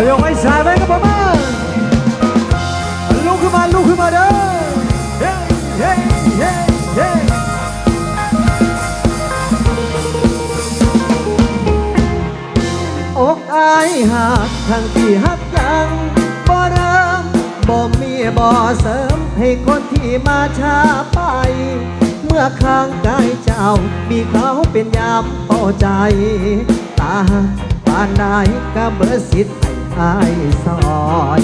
เอาโยกไว้สายไว้กับผมมลุกขึ้นมาลุกขึ้นมาเด้อเฮ้เฮ้เฮ้เฮ้อกอายหักทั้งที่หักยังบ่เริ่มบ่มีบ่เสริม ให้คนที่มาช้าไป เมื่อข้างกายเจ้า มีเขาเป็นยามพอใจ ตาปานใดกับเบิดสิทธิ อายซอย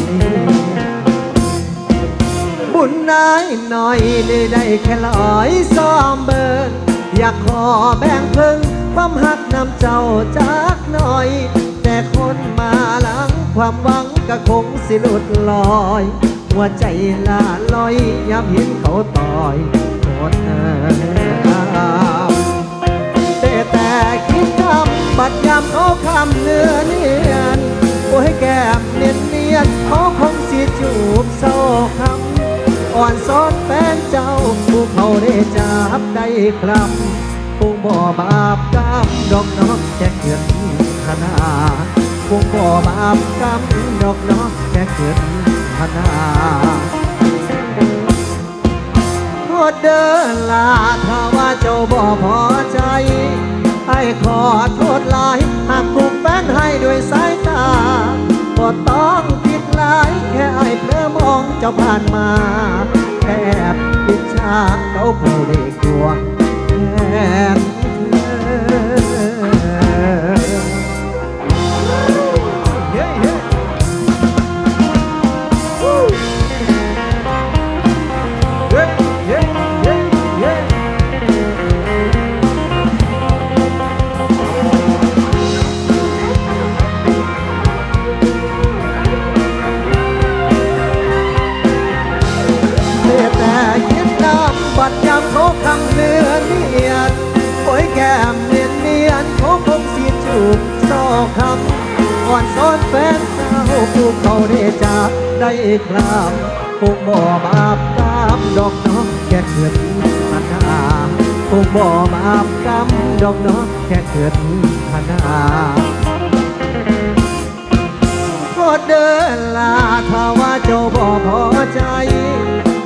บุญนายหน่อยได้ได้แค่ลอยซ้อมเบิงอยากขอแบ่งเพิ่งความหักนำเจ้าจากหน่อย แต่คนมาหลังความหวังก็คงสิหลุดลอย หัวใจละลอยยามเห็นเขาต่อยโคตรเออแต่แต่คิดทำบัดยามเขาคำเนื้อเนียนโอ้ ยแก้มเนียนเนียนเขาคงสิจูบโซ่คำอ่อนซ้อนแฟนเจ้าผู้เขาได้จับได้คลำคงบ่บาปกรรมดอกน้องแค่เกิดขนาดคงบ่บาปกรรมดอกน้องแค่เกิดขนาโทษเดินลาถ้าว่า็ต้องผิดหลายแค่ไอ้เพลอมองเจ้าผ่านมาแค่ปิดฉาเขาผู้ได้กลัวแำอ่อนซ้อนแฟนสาผู้เขาได้จากได้คลำคงบ่บาปกรรมดอกน้องแค่เกิดพันาคงบ่บาปกรรมดอกน้องแค่เกิดพนาโทษเดินลาถ้าว่าเจ้าบ่พอใจ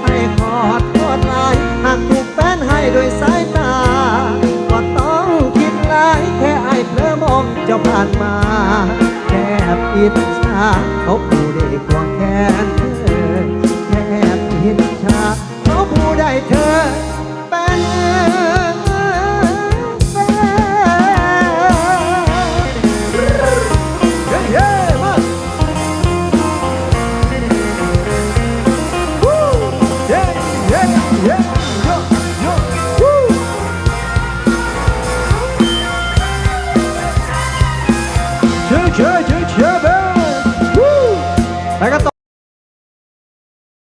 ให้ขอโทษหลายหากถูกแฟนให้ด้วยสายตาก็ต้องคิดหลายแค่ไอ้เพลอมองเจ้าผ่านมา ค่ปิดชาเขาผู้ได้ควงแขนเธอแค่ปิดชาเขาผู้ได้เธอเป็นแฟนเย้เย้มา Woo! Yeah, yeah, yeah, yo, yo, woo! เชื่อเชื่อเชื่อเชื่อ